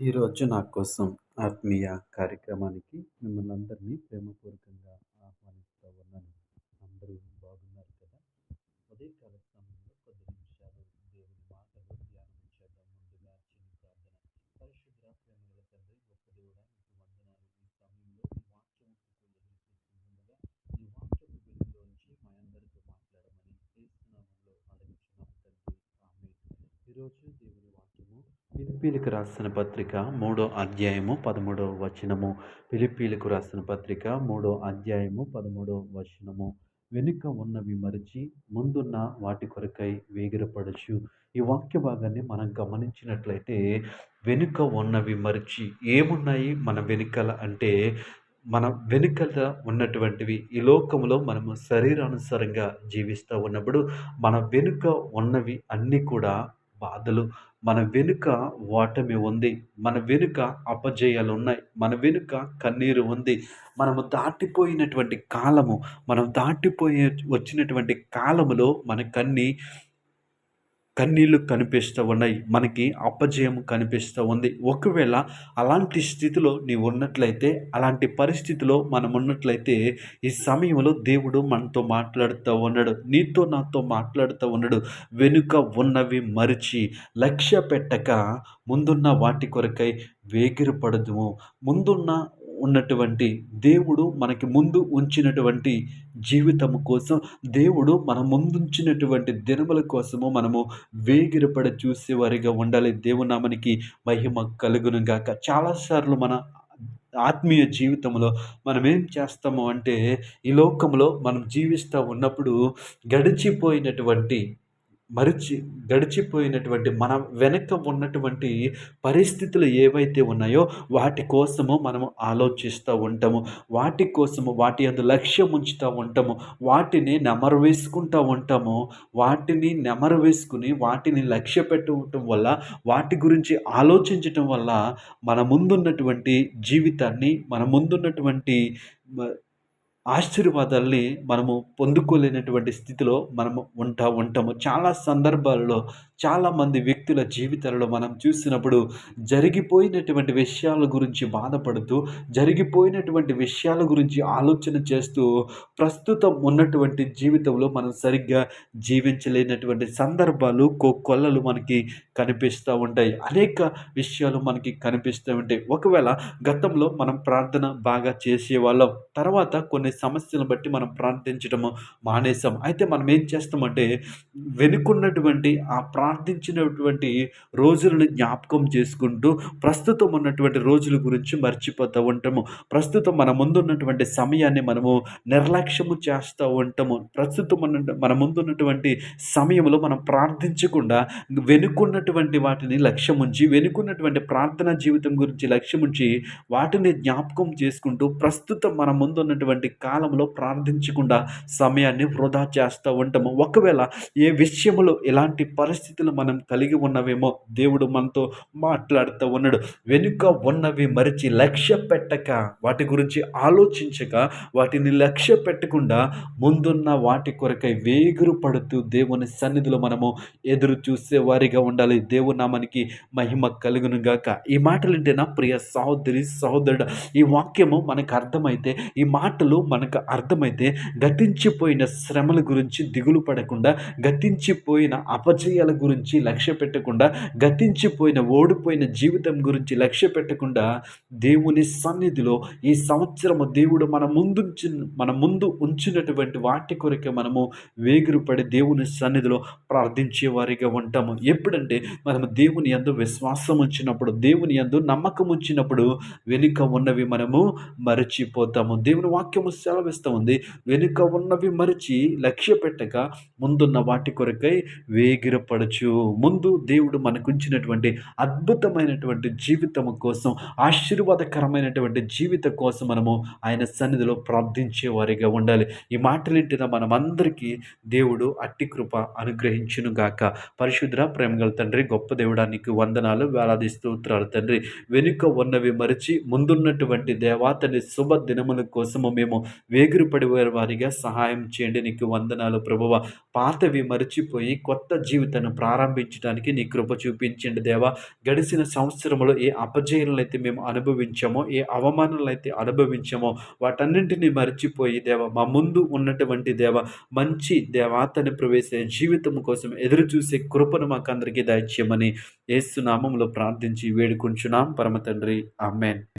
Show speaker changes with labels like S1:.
S1: ఈరోజు నా కోసం ఆత్మీయ కార్యక్రమానికి మిమ్మల్ని అందరినీ ప్రేమపూర్వకంగా ఆహ్వానిస్తూ ఉన్నాను. అందరూ బాగున్నారు కదా? ఉదయకాల సమయంలో కొద్ది నిమిషాలు దేవుని మాటలు ధ్యానం చేద్దాం. ముందుగా చిన్న ప్రార్థన. పరిశుద్ధ ప్రేమల తండ్రి గొప్ప దేవుడా నీకు వందనాలు ఈ సమయంలో ఈ వాక్యముకు ఎదురు చూస్తుండగా ఈ వాక్యపు వెలుగులోంచి మా అందరితో మాట్లాడమని క్రీస్తునామంలో అడుగుచున్నాం తండ్రి ఆమె ఈరోజు దేవుని పిలిపీలకు రాసిన పత్రిక మూడో అధ్యాయము పదమూడవ వచనము. పిలిపీలకు రాసిన పత్రిక మూడో అధ్యాయము పదమూడవ వచనము. వెనుక ఉన్నవి మరిచి ముందున్న వాటి కొరకై వేగిరపడచ్చు ఈ వాక్య భాగాన్ని మనం గమనించినట్లయితే వెనుక ఉన్నవి మరిచి ఏమున్నాయి మన వెనుకల అంటే మన వెనుకల ఉన్నటువంటివి. ఈ లోకంలో మనము శరీరానుసారంగా జీవిస్తూ ఉన్నప్పుడు మన వెనుక ఉన్నవి అన్నీ కూడా బాధలు మన వెనుక ఓటమి ఉంది. మన వెనుక అపజయాలు ఉన్నాయి. మన వెనుక కన్నీరు ఉంది. మనము దాటిపోయినటువంటి కాలము మనం దాటిపోయే వచ్చినటువంటి కాలములో మన కన్ని కన్నీళ్ళు కనిపిస్తూ ఉన్నాయి. మనకి అపజయం కనిపిస్తూ ఉంది. ఒకవేళ అలాంటి స్థితిలో నీవు ఉన్నట్లయితే అలాంటి పరిస్థితిలో మనం ఉన్నట్లయితే ఈ సమయంలో దేవుడు మనతో మాట్లాడుతూ ఉన్నాడు. నీతో నాతో మాట్లాడుతూ ఉన్నాడు. వెనుక ఉన్నవి మరిచి లక్ష్య పెట్టక ముందున్న వాటి కొరకై వేగిరపడదుము. ముందున్న ఉన్నటువంటి దేవుడు మనకి ముందు ఉంచినటువంటి జీవితం కోసం దేవుడు మన ముందుంచినటువంటి దినముల కోసము మనము వేగిరపడ చూసేవారిగా ఉండాలి. దేవునామనికి మహిమ కలుగును గాక. చాలాసార్లు మన ఆత్మీయ జీవితంలో మనం ఏం చేస్తాము అంటే ఈ లోకంలో మనం జీవిస్తూ ఉన్నప్పుడు గడిచిపోయినటువంటి మరిచి గడిచిపోయినటువంటి మన వెనక ఉన్నటువంటి పరిస్థితులు ఏవైతే ఉన్నాయో వాటి కోసము మనము ఆలోచిస్తూ ఉంటాము. వాటి కోసము వాటి అందు లక్ష్యం ఉంచుతూ ఉంటాము. వాటిని నెమరు వేసుకుంటూ ఉంటాము. వాటిని నెమరు వేసుకుని వాటిని లక్ష్య పెట్టడం వల్ల వాటి గురించి ఆలోచించటం వల్ల మన ముందున్నటువంటి జీవితాన్ని మన ముందున్నటువంటి ఆశీర్వాదాల్ని మనము పొందుకోలేనటువంటి స్థితిలో మనము ఉంటా ఉంటాము. చాలా సందర్భాల్లో చాలామంది వ్యక్తుల జీవితాలలో మనం చూసినప్పుడు జరిగిపోయినటువంటి విషయాల గురించి బాధపడుతూ జరిగిపోయినటువంటి విషయాల గురించి ఆలోచన చేస్తూ ప్రస్తుతం ఉన్నటువంటి జీవితంలో మనం సరిగ్గా జీవించలేనటువంటి సందర్భాలు కొల్లలు మనకి కనిపిస్తూ ఉంటాయి. అనేక విషయాలు మనకి కనిపిస్తూ ఉంటాయి ఒకవేళ గతంలో మనం ప్రార్థన బాగా చేసేవాళ్ళం. తర్వాత కొన్ని సమస్యలను బట్టి మనం ప్రార్థించడము మానేసాం అయితే మనం ఏం చేస్తామంటే వెనుకున్నటువంటి ఆ ప్రా ప్రార్థించినటువంటి రోజులను జ్ఞాపకం చేసుకుంటూ ప్రస్తుతం ఉన్నటువంటి రోజుల గురించి మర్చిపోతూ ఉంటాము. ప్రస్తుతం మన ముందున్నటువంటి సమయాన్ని మనము నిర్లక్ష్యము చేస్తూ ఉంటాము. ప్రస్తుతం ఉన్న మన ముందున్నటువంటి సమయంలో మనం ప్రార్థించకుండా వెనుకున్నటువంటి వాటిని లక్ష్యం ఉంచి వెనుకున్నటువంటి ప్రార్థనా జీవితం గురించి లక్ష్యం ఉంచి వాటిని జ్ఞాపకం చేసుకుంటూ ప్రస్తుతం మన ముందున్నటువంటి కాలంలో ప్రార్థించకుండా సమయాన్ని వృధా చేస్తూ ఉంటాము. ఒకవేళ ఏ విషయంలో ఎలాంటి పరిస్థితి పరిస్థితులు మనం కలిగి ఉన్నవేమో దేవుడు మనతో మాట్లాడుతూ ఉన్నాడు. వెనుక ఉన్నవి మరిచి లక్ష్య పెట్టక వాటి గురించి ఆలోచించక వాటిని లక్ష్య పెట్టకుండా ముందున్న వాటి కొరకై వేగురు పడుతూ దేవుని సన్నిధిలో మనము ఎదురు చూసే వారిగా ఉండాలి. దేవుడు నామానికి మహిమ కలుగును గాక. ఈ మాటలు నా ప్రియ సహోదరి సహోదరుడు ఈ వాక్యము మనకు అర్థమైతే ఈ మాటలు మనకు అర్థమైతే గతించిపోయిన శ్రమల గురించి దిగులు పడకుండా గతించిపోయిన అపజయాల గురించి లక్ష్య పెట్టకుండా గతించిపోయిన ఓడిపోయిన జీవితం గురించి లక్ష్య పెట్టకుండా దేవుని సన్నిధిలో ఈ సంవత్సరము దేవుడు మన ముందు మన ముందు ఉంచినటువంటి వాటి కొరకే మనము వేగురుపడి దేవుని సన్నిధిలో ప్రార్థించే వారిగా ఉంటాము. ఎప్పుడంటే మనము దేవుని ఎందు విశ్వాసం ఉంచినప్పుడు దేవుని ఎందు నమ్మకం ఉంచినప్పుడు వెనుక ఉన్నవి మనము మరచిపోతాము. దేవుని వాక్యము సెలవిస్తూ ఉంది వెనుక ఉన్నవి మరిచి లక్ష్య పెట్టక ముందున్న వాటి కొరకై వేగిరపడచ్చు ముందు దేవుడు మనకుంచినటువంటి అద్భుతమైనటువంటి జీవితము కోసం ఆశీర్వాదకరమైనటువంటి జీవిత కోసం మనము ఆయన సన్నిధిలో ప్రార్థించే వారిగా ఉండాలి. ఈ మాటలింటిన మనమందరికీ దేవుడు అట్టి కృప అనుగ్రహించును గాక. పరిశుద్ర ప్రేమగల తండ్రి గొప్ప దేవుడానికి వందనాలు వేలాది స్తోత్రాలు తండ్రి. వెనుక ఉన్నవి మరిచి ముందున్నటువంటి దేవాతని శుభ దినముల కోసము మేము వేగిరిపడి వారిగా సహాయం చేయండి. నీకు వందనాలు ప్రభువ. పాతవి మరిచిపోయి కొత్త జీవితాన్ని ప్రారంభించడానికి నీ కృప చూపించండి దేవా. గడిచిన సంవత్సరంలో ఏ అపజయాలనైతే మేము అనుభవించామో ఏ అవమానాలైతే అనుభవించామో వాటన్నింటినీ మర్చిపోయి దేవ మా ముందు ఉన్నటువంటి దేవ మంచి దేవాతని ప్రవేశ జీవితం కోసం ఎదురు చూసే కృపను మాకు అందరికీ దయచేయమని ఏసునామంలో ప్రార్థించి వేడుకుంటున్నాం పరమ తండ్రి ఆమెన్.